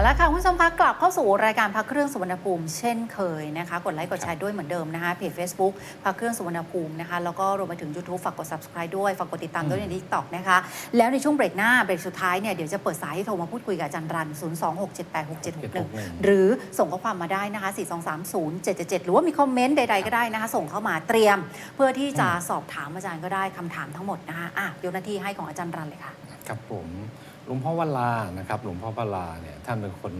เอาละค่ะ คุณผู้ชมคะกลับเข้าสู่รายการพักเครื่องสุวรรณภูมิเช่นเคยนะคะ กดไลค์กดแชร์ด้วยเหมือนเดิมนะคะเพจ Facebook พักเครื่องสุวรรณภูมินะคะ แล้วก็รวมไปถึง YouTube ฝากกด subscribe ด้วย ฝากกดติดตามด้วยใน TikTok นะคะ แล้วในช่วงเบรกหน้าเบรกสุดท้ายเนี่ยเดี๋ยวจะเปิดสายให้โทรมาพูดคุยกับอาจารย์รัน 026786761 หรือส่งข้อความมาได้นะคะ 4230777 หรือว่ามีคอมเมนต์ใดๆก็ได้นะคะ ส่งเข้ามาเตรียม เพื่อที่จะสอบถามอาจารย์ก็ได้คำถามทั้งหมดนะคะอะยกหน้าที่ให้ของอาจารย์รันเลยค่ะครับผมห ลวงพ่อวัลลานะครับหลวงพ่อวัลลาเนี่ยท่านเป็นคน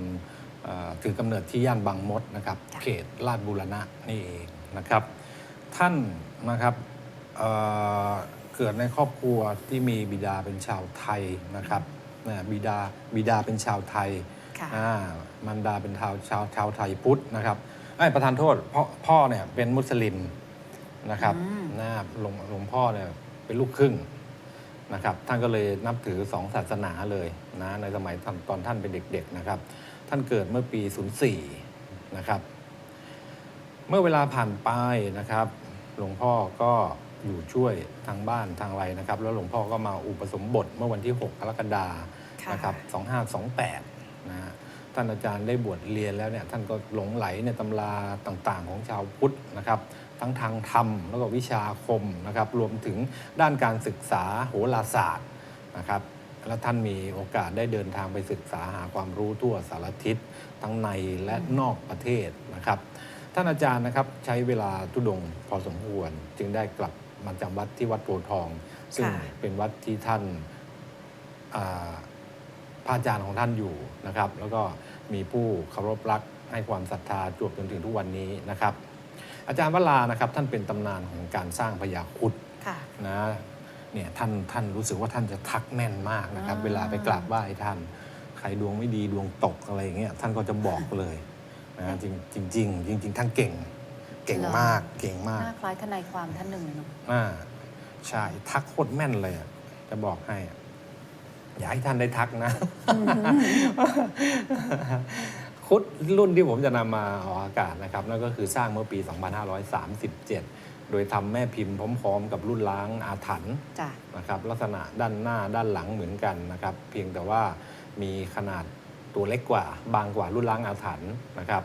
เอ่อถือกำเนิดที่ย่านบางมดนะครับจ้ะเขตลาดบูรณะนี่เองนะครับ ท่านนะครับเอ่อเกิดในครอบครัวที่มีบิดาเป็นชาวไทยนะครับนะบิดาบิดาเป็นชาวไทยค่ะอ่ามันดาเป็นชาวชาวชาวไทยพุทธนะครับไอ้ยประธานโทษพ่อพ่อเนี่ยเป็นมุสลิมนะครับอืมนะหลวงหลวงพ่อเนี่ยเป็นลูกครึ่ง นะครับ ท่านก็เลยนับถือสองศาสนาเลยนะในสมัยตอนตอนท่านเป็นเด็ก ๆนะครับ ท่านเกิดเมื่อปี 04 นะครับ เมื่อเวลาผ่านไปนะครับ หลวงพ่อก็อยู่ช่วยทางบ้านทางอะไรนะครับ แล้วหลวงพ่อก็มาอุปสมบทเมื่อวันที่ 6 กรกฎาค่ะนะครับ 2528 นะฮะท่านอาจารย์ได้บวชเรียนแล้วเนี่ยท่านก็หลงไหลในตำราต่างๆ ของชาวพุทธนะครับ ทั้งทางธรรม แล้วก็วิชาคมนะครับรวมถึงด้านการศึกษาโหราศาสตร์นะครับและท่านมีโอกาสได้เดินทางไปศึกษาหาความรู้ทั่วสารทิศทั้งในและนอกประเทศนะครับ ท่านอาจารย์นะครับใช้เวลาทุดงพอสมควร จึงได้กลับมาจำวัดที่วัดโพธิ์ทอง ซึ่งเป็นวัดที่ท่านอ่าพระอาจารย์ของท่านอยู่นะครับ แล้วก็มีผู้เคารพรักให้ความศรัทธาจวบจนถึงทุกวันนี้นะครับ อาจารย์วรานะครับท่านเป็นตำนานของการสร้างพญาครุดค่ะ นะเนี่ยท่านท่านรู้สึกว่าท่านจะทักแม่นมากนะครับ อ่า เวลาไปกราบไหว้ท่าน ใครดวงไม่ดีดวงตกอะไรอย่างเงี้ยท่านก็จะบอกเลยนะจริงจริงๆจริง ๆ ท่านเก่ง เก่งมากเก่งมากหน้าคล้ายทนายความท่านหนึ่งเลยเนาะ อ่าใช่ทักโคตรแม่นเลยอะจะบอกให้อะอย่าให้ท่านได้ทักนะ คุดรุ่นที่ผมจะนำมาออกอากาศนะครับนั่นก็คือสร้างเมื่อปี 2537 โดยทำแม่พิมพ์พร้อมๆ กับรุ่นล้างอาถรรพ์จ้ะ นะครับลักษณะด้านหน้าด้านหลังเหมือนกันนะครับ เพียงแต่ว่ามีขนาดตัวเล็กกว่า บางกว่ารุ่นล้างอาถรรพ์นะครับ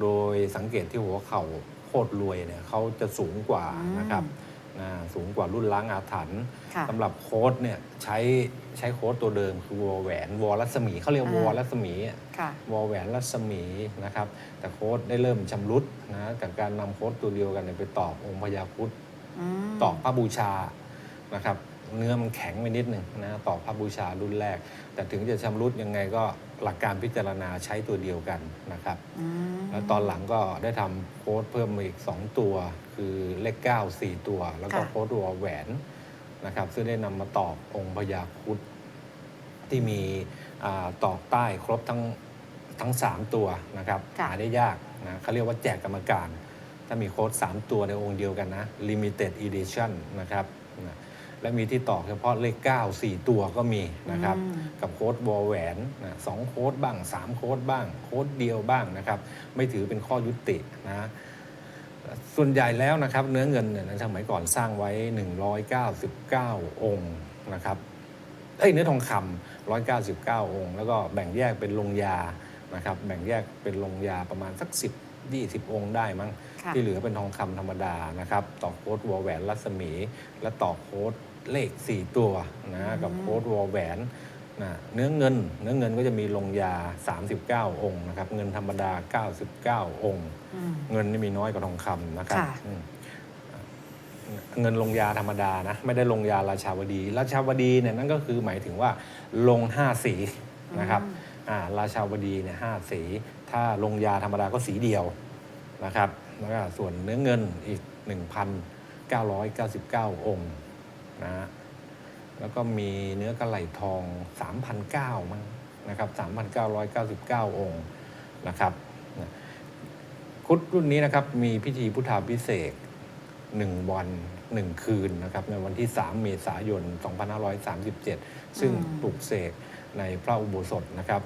โดยสังเกตที่หัวเข่าโคตรรวยเนี่ยเขาจะสูงกว่านะครับ นะสูงกว่ารุ่นล้างอาถรรพ์ค่ะ สำหรับโค้ดเนี่ยใช้ใช้โค้ดตัวเดิมคือวอลแหวนวอลรัศมีเขาเรียกอ่า วอลรัศมีอะ ค่ะ วอลแหวนรัศมีนะครับ แต่โค้ดได้เริ่มชำรุดนะกับการนำโค้ดตัวเดียวกันเนี่ยไปตอกองค์พญาครุดอืมตอกพระบูชานะครับ เนื้อมันแข็งไปนิดหนึ่งนะตอกพระบูชารุ่นแรก แต่ถึงจะชำรุดยังไงก็หลักการพิจารณาใช้ตัวเดียวกันนะครับ อืมแล้วตอนหลังก็ได้ทำโค้ดเพิ่มมาอีก 2 ตัว คือเลข9 4ตัว แล้วก็ค่ะ โค้ดวอลแหวนนะครับ ซึ่งได้นำมาตอกองค์พญาครุดที่มีอาตอกใต้ครบทั้งทั้ง3ตัวนะครับค่ะ หาได้ยากนะเขาเรียกว่าแจกกรรมการ ถ้ามีโค้ด3ตัวในองค์เดียวกันนะ limited edition นะครับนะและมีที่ตอกเฉพาะเลข9 4ตัวก็มีนะครับ อืม กับโค้ดวอลแหวนนะสองโค้ดบ้าง 3 โค้ดบ้าง โค้ดเดียวบ้างนะครับ ไม่ถือเป็นข้อยุตินะ ส่วนใหญ่แล้วนะครับเนื้อเงินเนี่ยในสมัยก่อนสร้างไว้ 199 องค์นะครับเอ้ยเนื้อทองคำ199 องค์ แล้วก็แบ่งแยกเป็นลงยานะครับแบ่งแยกเป็นลงยาประมาณสัก 10 20 องค์ได้มั้งค่ะที่เหลือเป็นทองคำธรรมดานะครับต่อโค้ดวอลแหวนรัศมี และต่อโค้ดเลข 4 ตัวนะกับโค้ดวอลแหวน นะเนื้อเงิน เนื้อเงินก็จะมีลงยา 39 องค์นะครับ เงินธรรมดา 99 องค์อืมเงินนี่มีน้อยกว่าทองคำนะครับค่ะอืมเงินลงยาธรรมดานะ ไม่ได้ลงยาราชาวดี ราชาวดีเนี่ยนั่นก็คือหมายถึงว่าลง 5 สีนะครับอืมอ่าราชาวดีเนี่ยห้าสี ถ้าลงยาธรรมดาก็สีเดียวนะครับแล้วก็ส่วนเนื้อเงินอีก 1,999 องค์นะฮะ แล้วก็มีเนื้อกระไหลทอง 3,009มั้งนะครับ3,999 องค์นะครับนะคุดรุ่นนี้นะครับมีพิธีพุทธาพิเศษก1วัน 1 คืนนะครับในวันที่ 3 เมษายน 2537 ซึ่งอืมปลุกเสกในพระอุโบสถนะครับ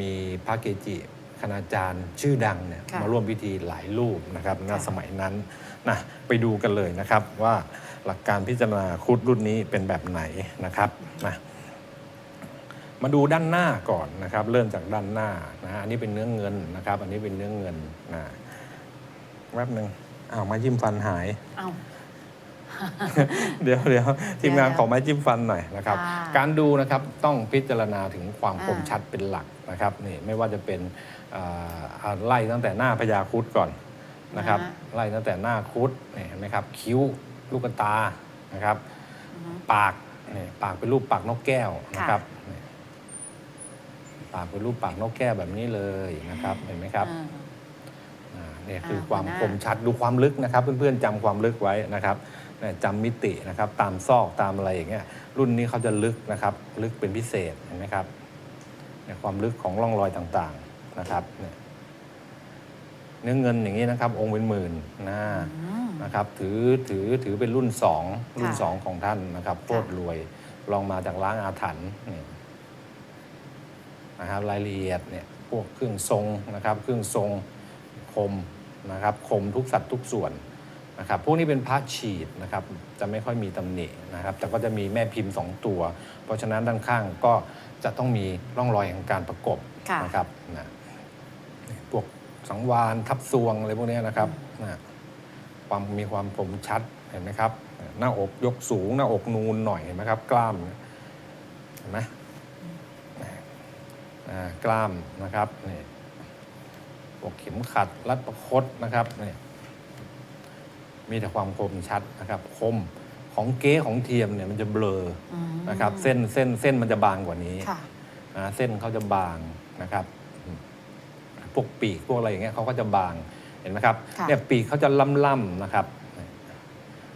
มีพระเกจิ คณาจารย์ชื่อดังเนี่ยค่ะ มาร่วมพิธีหลายรูปนะครับณค่ะสมัยนั้นนะไปดูกันเลยนะครับว่าหลักการพิจารณาครุดรุ่นนี้เป็นแบบไหนนะครับนะมาดูด้านหน้าก่อนนะครับ เริ่มจากด้านหน้านะฮะอันนี้เป็นเนื้อเงินนะครับ อันนี้เป็นเนื้อเงินนะแป๊บหนึ่งอ้าวไม้จิ้มฟันหาย เอ้าเดี๋ยวเดี๋ยวทีมงานเดี๋ยวขอไม้จิ้มฟันหน่อยนะครับ ค่ะการดูนะครับต้องพิจารณาถึงความอ่าคมชัดเป็นหลัก นะครับนี่ไม่ว่าจะเป็นอ่าอ่าไล่ตั้งแต่หน้าพญาครุดก่อนนะครับ ไล่ตั้งแต่หน้าครุดนี่เห็นไหมครับคิ้วลูกตานะครับอือฮึปากนี่ปากเป็นรูปปากนกแก้วนะครับนี่ปากเป็นรูปปากนกแก้วแบบนี้เลยนะครับเห็นไหมครับอ่าอ่าเนี่ยคืออ่าความหัวหน้าคมชัดดูความลึกนะครับ เพื่อนๆจำความลึกไว้นะครับเนี่ยจำมิตินะครับ ตามซอกตามอะไรอย่างเงี้ยรุ่นนี้เขาจะลึกนะครับ ลึกเป็นพิเศษเห็นไหมครับเนี่ย ความลึกของร่องรอยต่างๆนะครับเนี่ยเนื้อเงินอย่างนี้นะครับ องค์เป็นหมื่นนะอืมนะครับถือถือถือเป็นรุ่นสองรุ่นค่ะสองของท่านนะครับโคตรรวยลองมาจากล้างอาถรรพ์นี่นะครับรายละเอียดเนี่ยพวกเครื่องทรงนะครับ เครื่องทรงคมนะครับ คมทุกสัดทุกส่วน นะครับพวกนี้เป็นพระฉีดนะครับจะไม่ค่อยมีตำหนินะครับแต่ก็จะมีแม่พิมพ์สองตัว เพราะฉะนั้นด้านข้างก็จะต้องมีร่องรอยแห่งการประกบค่ะ นะครับนะพวกสังวานทับซวงอะไรพวกเนี้ยนะครับนะความมีความคมชัดเห็นไหมครับ หน้าอกยกสูง หน้าอกนูนหน่อยเห็นไหมครับ กล้ามเห็นไหมอ่ากล้ามนะครับนี่พวกเข็มขัดรัดประคตนะครับนี่ มีแต่ความคมชัดนะครับคมของเก๊ของเทียมเนี่ยมันจะเบลออืมนะครับเส้นเส้นเส้นมันจะบางกว่านี้ค่ะ นะเส้นเขาจะบางนะครับอืมพวกปีกพวกอะไรอย่างเงี้ยเขาก็จะบางเห็นไหมครับค่ะ เนี่ยปีกเขาจะล่ำๆนะครับ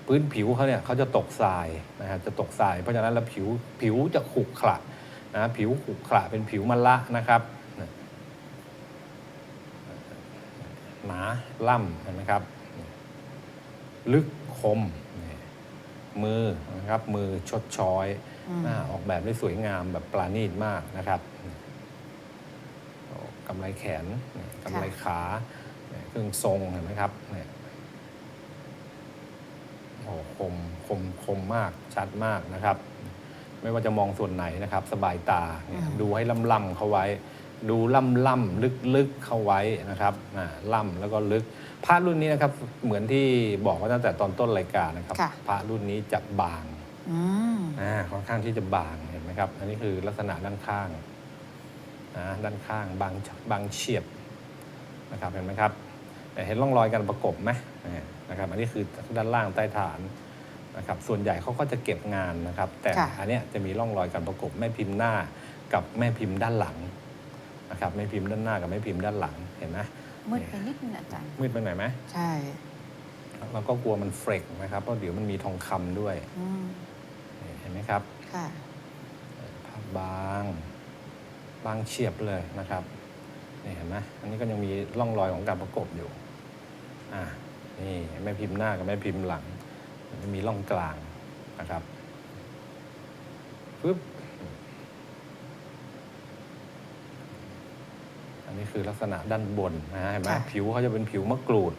พื้นผิวเขาเนี่ยเขาจะตกทรายนะฮะจะตกทราย เพราะฉะนั้นแล้วผิวผิวจะขรุขระนะผิวขรุขระเป็นผิวมะละนะครับเนี่ยหนาล่ำเห็นไหมครับ ลึกคมนี่มือนะครับมือชดช้อยอืม หน้าออกแบบได้สวยงามแบบปราณีตมากนะครับโอ้กำไรแขนนี่กำไรขาเนี่ยเครื่องทรงเห็นไหมครับเนี่ยโอ้คมคมคมมากชัดมากนะครับ ไม่ว่าจะมองส่วนไหนนะครับ สบายตาเนี่ยอืม ดูให้ล่ำล่ำๆเข้าไว้ ดูล่ำล่ำลึกลึกๆเข้าไว้นะครับอ่าล่ำแล้วก็ลึก พระรุ่นนี้นะครับเหมือนที่บอกว่าตั้งแต่ตอนต้นรายการนะครับ ค่ะ พระรุ่นนี้จะบางอืมอ่าค่อนข้างที่จะบางเห็นไหมครับ อันนี้คือลักษณะด้านข้างนะด้านข้างบางบางเฉียบนะครับเห็นไหมครับแต่เห็นร่องรอยการประกบไหมนี่นะครับ อันนี้คือด้านล่างใต้ฐานนะครับ ส่วนใหญ่เขาก็จะเก็บงานนะครับ แต่ค่ะอันเนี้ยจะมีร่องรอยการประกบแม่พิมพ์หน้ากับแม่พิมพ์ด้านหลังนะครับแม่พิมพ์ด้านหน้ากับแม่พิมพ์ด้านหลังเห็นไหม มืดไปนิดนึงอาจารย์ มืดไปหน่อยไหมใช่ เราก็กลัวมันเฟรกนะครับ เพราะเดี๋ยวมันมีทองคำด้วยอืมนี่เห็นไหมครับค่ะ ภาพบาง บางเฉียบเลยนะครับนี่เห็นไหมอันนี้ก็ยังมีร่องรอยของการประกบอยู่ อ่า นี่แม่พิมพ์หน้ากับแม่พิมพ์หลัง มันจะมีร่องกลางนะครับปึ๊บ นนี้คือลักษณะด้านบนนะฮะเห็นไหมค่ะ ผิวเขาจะเป็นผิวมะกรูด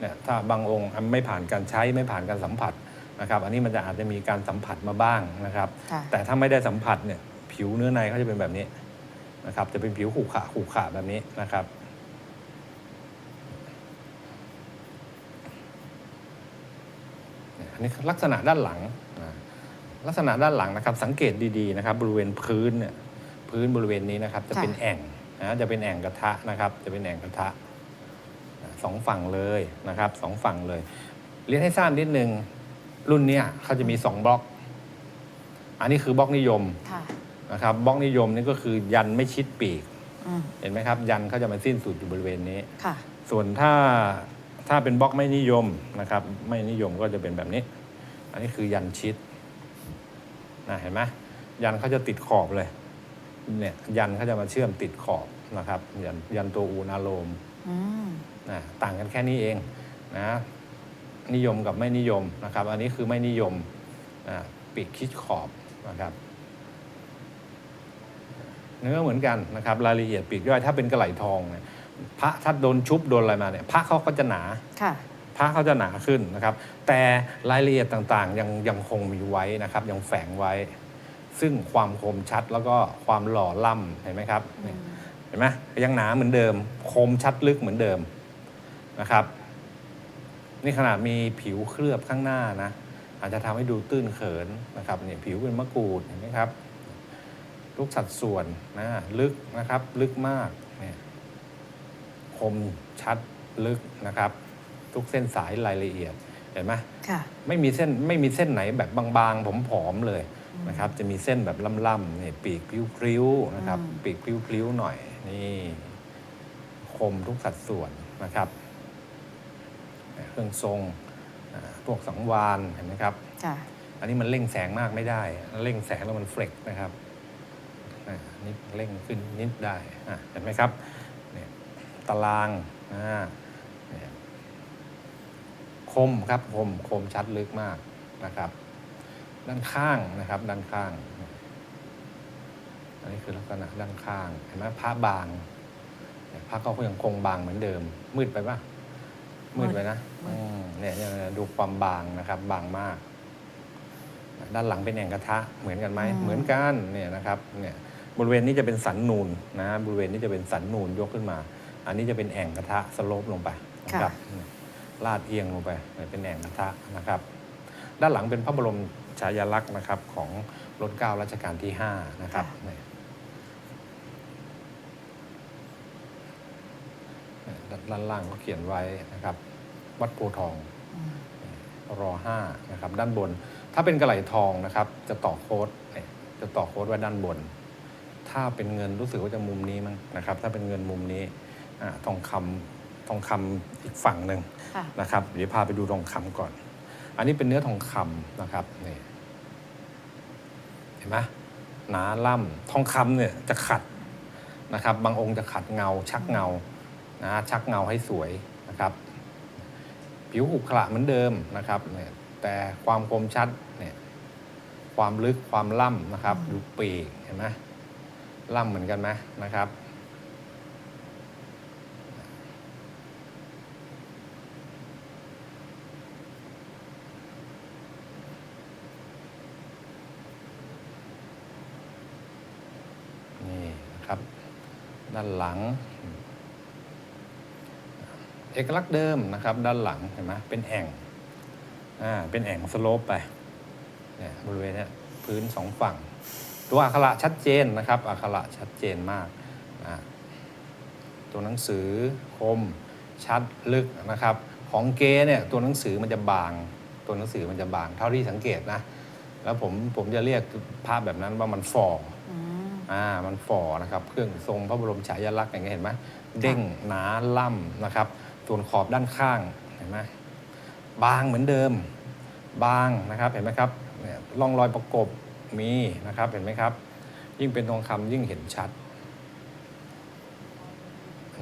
เนี่ยถ้าบางองค์ไม่ผ่านการใช้ไม่ผ่านการสัมผัสนะครับ อันนี้มันจะอาจจะมีการสัมผัสมาบ้างนะครับ ค่ะ แต่ถ้าไม่ได้สัมผัสเนี่ยผิวเนื้อในเขาจะเป็นแบบนี้นะครับจะเป็นผิวขรุขระขรุขระแบบนี้นะครับเนี่ยอันนี้ลักษณะด้านหลังอ่าลักษณะด้านหลังนะครับ สังเกตดีๆนะครับ บริเวณพื้นเนี่ยพื้นบริเวณนี้นะครับ จะเป็นค่ะ แอ่ง นะจะเป็นแอ่งกระทะนะครับ จะเป็นแอ่งกระทะอ่าสองฝั่งเลยนะครับสองฝั่งเลย เรียนให้ทราบนิดนึงรุ่นเนี้ยเขาจะมีสองบล็อก อันนี้คือบล็อกนิยมค่ะนะครับบล็อกนิยมนี่ก็คือยันไม่ชิดปีกอืมเห็นไหมครับ ยันเขาจะมาสิ้นสุดอยู่บริเวณนี้ค่ะส่วนถ้าถ้าเป็นบล็อกไม่นิยมนะครับ ไม่นิยมก็จะเป็นแบบนี้ อันนี้คือยันชิดนะเห็นไหมยันเขาจะติดขอบเลย เนี่ยยันเขาจะมาเชื่อมติดขอบนะครับยันยันตัวอูนาโลมอืมนะต่างกันแค่นี้เองนะนิยมกับไม่นิยมนะครับ อันนี้คือไม่นิยมอ่าปีกคิดขอบนะครับเนื้อเหมือนกันนะครับรายละเอียดปีกย่อยถ้าเป็นกระไหลทองเนี่ยพระถ้าโดนชุบโดนอะไรมาเนี่ยพระเขาก็จะหนาค่ะ พระเขาจะหนาขึ้นนะครับ แต่รายละเอียดต่างๆยังยังคงมีไว้นะครับ ยังแฝงไว้แซึ่งความคมชัดแล้วก็ความหล่อล่ำเห็นไหมครับเนี่ยเห็นไหมยังหนาเหมือนเดิม คมชัดลึกเหมือนเดิมนะครับ นี่ขนาดมีผิวเคลือบข้างหน้านะอาจจะทำให้ดูตื้นเขินนะครับเนี่ยผิวเป็นมะกรูดเห็นไหมครับทุกสัดส่วนนะลึกนะครับลึกมากเนี่ยคมชัดลึกนะครับ ทุกเส้นสายรายละเอียดเห็นไหมค่ะไม่มีเส้นไม่มีเส้นไหนแบบบางๆผอมๆเลย นะครับจะมีเส้นแบบล่ำๆเนี่ยปีกพริ้วๆนะครับอืมปีกพริ้วๆหน่อยนี่คมทุกสัดส่วนนะครับ เครื่องทรงอ่าพวกสังวานเห็นไหมครับค่ะอันนี้มันเร่งแสงมากไม่ได้ เร่งแสงแล้วมันเฟลกนะครับอ่านี่เร่งขึ้นนิดได้อะเห็นไหมครับเนี่ยตารางอ่าเนี่ยคมครับคมคมชัดลึกมากนะครับ ด้านข้างนะครับ ด้านข้าง อันนี้คือลักษณะด้านข้าง เห็นไหมผ้าบางเนี่ยผ้าก็ยังคงบางเหมือนเดิม มืดไปปะมืดไปนะมืดอืมเนี่ยเนี่ยดูความบางนะครับ บางมาก ด้านหลังเป็นแอ่งกระทะเหมือนกันไหมเหมือนกันเนี่ยนะครับ เนี่ยบริเวณนี้จะเป็นสันนูนนะบริเวณนี้จะเป็นสันนูนยกขึ้นมา อันนี้จะเป็นแอ่งกระทะสโลปลงไปนะครับเนี่ยลาดเอียงลงไปเนี่ยเป็นแอ่งกระทะนะครับ ด้านหลังเป็นพระบรม ฉายาลักษณ์นะครับของรถเกล้ารัชกาลที่ 5 นะครับเนี่ยเนี่ยด้านล่างก็เขียนไว้นะครับ วัดโพธิ์ทองอืมรอห้านะครับ ด้านบน ถ้าเป็นกระไหลทองนะครับ จะต่อโค้ดเนี่ยจะต่อโค้ดไว้ด้านบน ถ้าเป็นเงินรู้สึกว่าจะมุมนี้มั้งนะครับ ถ้าเป็นเงินมุมนี้อ่าทองคำทองคำอีกฝั่งหนึ่งค่ะนะครับ เดี๋ยวพาไปดูทองคำก่อน อันนี้เป็นเนื้อทองคำนะครับนี่เห็นไหมหนาล่ำทองคำเนี่ยจะขัดนะครับ บางองค์จะขัดเงา ชักเงานะชักเงาให้สวยนะครับ ผิวขรุขระเหมือนเดิมนะครับเนี่ยแต่ความคมชัดเนี่ยความลึกความล่ำนะครับดูปีกเห็นไหมล่ำเหมือนกันไหมนะครับ นี่นะครับ ด้านหลัง เอกลักษณ์เดิมนะครับ ด้านหลังเห็นไหมเป็นแอ่งอ่าเป็นแอ่งสโลปไปเนี่ยบริเวณเนี้ยพื้นสองฝั่ง ตัวอักขระชัดเจนนะครับอักขระชัดเจนมากอ่าตัวหนังสือคมชัดลึกนะครับ ของเกเนี่ยตัวหนังสือมันจะบาง ตัวหนังสือมันจะบาง เท่าที่สังเกตนะ แล้วผมผมจะเรียกภาพแบบนั้นว่ามันฟออ อ่ามันฝ่อนะครับเครื่องทรงพระบรมฉายาลักษณ์อย่างเงี้ยเห็นไหมเด้งหนาล่ำนะครับ ส่วนขอบด้านข้างเห็นไหมบางเหมือนเดิม บางนะครับเห็นไหมครับเนี่ยร่องรอยประกบมีนะครับเห็นไหมครับ ยิ่งเป็นทองคำยิ่งเห็นชัด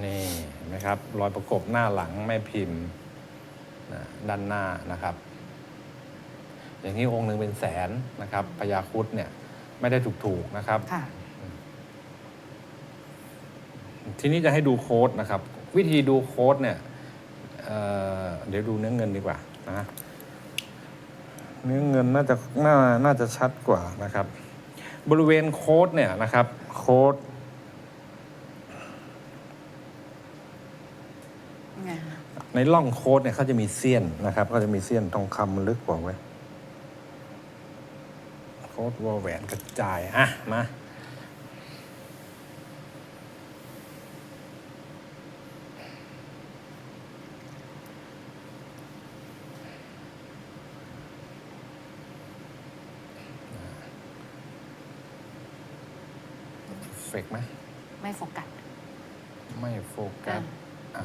นี่เห็นไหมครับรอยประกบหน้าหลังแม่พิมพ์นะด้านหน้านะครับ อย่างนี้องค์หนึ่งเป็นแสนนะครับพญาครุดเนี่ยไม่ได้ถูกๆนะครับค่ะ ทีนี้จะให้ดูโค้ดนะครับ วิธีดูโค้ดเนี่ยเเดี๋ยวดูเนื้อเงินดีกว่านะเนื้อเงินน่าจะน่าน่าจะชัดกว่านะครับ บริเวณโค้ดเนี่ยนะครับ โค้ดในร่องโค้ดเนี่ยเขาจะมีเสี้ยนนะครับเขาจะมีเสี้ยนทองคำลึกกว่าไว้โค้ดวอลแหวนกระจายอะมาเฟกไหมไม่โฟกัส ไม่โฟกัสอ่าอ่า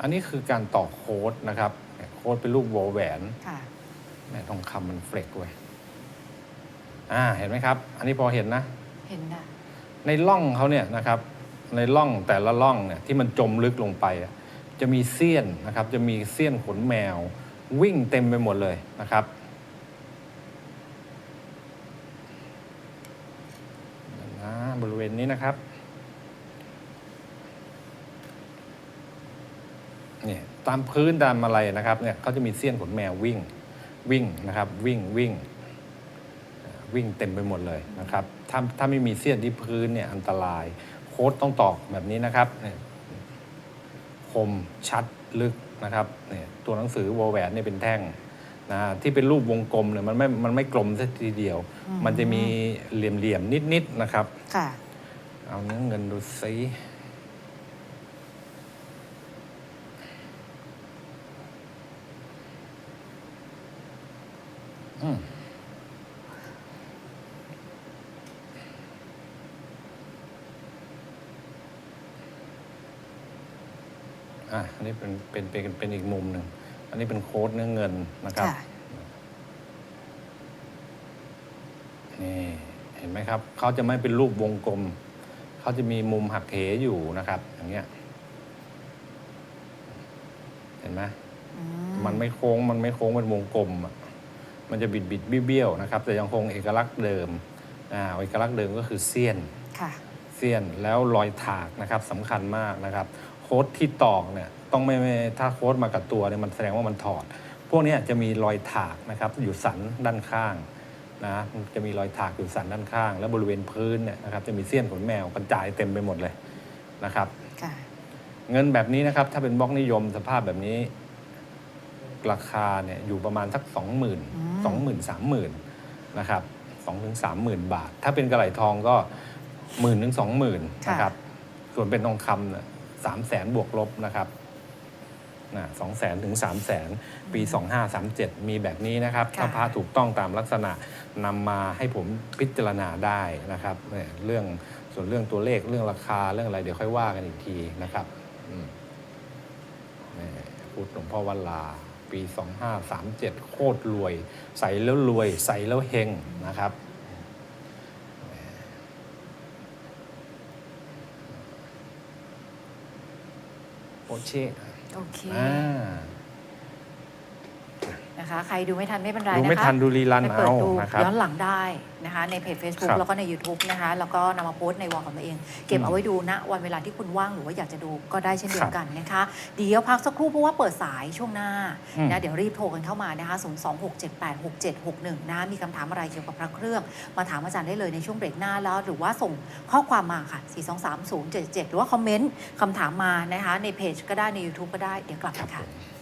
อันนี้คือการต่อโค้ดนะครับเนี่ยโค้ดเป็นรูปวอลแหวนค่ะ แม่ทองคำมันเฟลกเว้ยอ่าเห็นไหมครับ อันนี้พอเห็นนะ เห็นได้ในร่องเขาเนี่ยนะครับในร่องแต่ละร่องเนี่ยที่มันจมลึกลงไปอะจะมีเสี้ยนนะครับ จะมีเสี้ยนขนแมว วิ่งเต็มไปหมดเลยนะครับนะบริเวณ นี้นะครับเนี่ยตามพื้นตามอะไรนะครับเนี่ยเขาจะมีเสี้ยนขนแมววิ่งวิ่งนะครับวิ่งวิ่งวิ่งเต็มไปหมดเลยนะครับถ้าถ้าไม่มีเสี้ยนที่พื้นเนี่ยอันตราย โค้ดต้องตอกแบบนี้นะครับเนี่ยคมชัดลึกนะครับเนี่ยตัวหนังสือวอลแหวนเนี่ยเป็นแท่งนะที่เป็นรูปวงกลมเนี่ยมันไม่มันไม่กลมสักทีเดียวอืมมันจะมีเหลี่ยมๆนิดๆนะครับค่ะ เอาเนื้อเงินดูซิอืมอะอันนี้เป็นเป็นเป็นเป็นอีกมุมหนึ่ง อันนี้เป็นโค้ดเนื้อเงินนะครับ ค่ะ นี่ เห็นไหมครับ เขาจะไม่เป็นรูปวงกลม เขาจะมีมุมหักเหอยู่นะครับ อย่างเงี้ย เห็นไหมอืมันไม่โค้ง มันไม่โค้งเป็นวงกลมอะมันจะบิดบิดๆเบี้ยวๆนะครับ แต่ยังคงเอกลักษณ์เดิมอ่าเอกลักษณ์เดิมก็คือเสี้ยนค่ะเสี้ยนแล้วรอยถากนะครับสำคัญมากนะครับ โค้ดที่ตอกเนี่ยต้องไม่ไม่ถ้าโค้ดมากับตัวเนี่ยมันแสดงว่ามันถอด พวกเนี้ยจะมีรอยถากนะครับ อยู่สันด้านข้าง นะมันจะมีรอยถากอยู่สันด้านข้าง แล้วบริเวณพื้นเนี่ยนะครับจะมีเสี้ยนขนแมวกระจายเต็มไปหมดเลยนะครับค่ะเงินแบบนี้นะครับ ถ้าเป็นบล็อกนิยมสภาพแบบนี้ ราคาเนี่ยอยู่ประมาณสักสองหมื่นสองหมื่นสามหมื่นนะครับสองถึงสามหมื่นบาท ถ้าเป็นกระไหลทองก็หมื่นถึงสองหมื่นนะครับส่วนเป็นทองคำเนี่ยสามแสนบวกลบนะครับ นะสองแสนถึงสามแสนปีสองห้าสามเจ็ดมีแบบนี้นะครับ ค่ะ ถ้าพระถูกต้องตามลักษณะนำมาให้ผมพิจารณาได้นะครับเนี่ยเรื่องส่วนเรื่องตัวเลขเรื่องราคาเรื่องอะไรเดี๋ยวค่อยว่ากันอีกทีนะครับอืมนี่พูดหลวงพ่อวัลลา ปี 2537 โคตรรวย ใส่แล้วรวย ใส่แล้วเฮงนะครับ โอเช่ โอเค อ่า นะคะ ใครดูไม่ทันไม่เป็นไรดูนะคะไม่ทันดูรีลันไปเปิดเอาดูนะครับย้อนหลังได้นะคะ ในเพจ Facebook ครับแล้วก็ใน YouTube นะคะ แล้วก็นำมาโพสต์ในวอลของตัวเอง เก็บอืมเอาไว้ดูณวันเวลาที่คุณว่างหรือว่าอยากจะดูก็ได้เช่นเดียครัวบกันนะคะ เดี๋ยวพักสักครู่เพราะว่าเปิดสายช่วงหน้าอืมนะเดี๋ยวรีบโทรกันเข้ามานะคะ 026786761นะคะมีคำถามอะไรเกี่ยวกับพระเครื่อง มาถามอาจารย์ได้เลยในช่วงเบรกหน้าแล้ว หรือว่าส่งข้อความมาค่ะ 423-077 หรือว่าคอมเมนต์คำถามมานะคะในเพจก็ได้ใน YouTube ก็ได้เดี๋ยวกลับครัมาบค่ะผม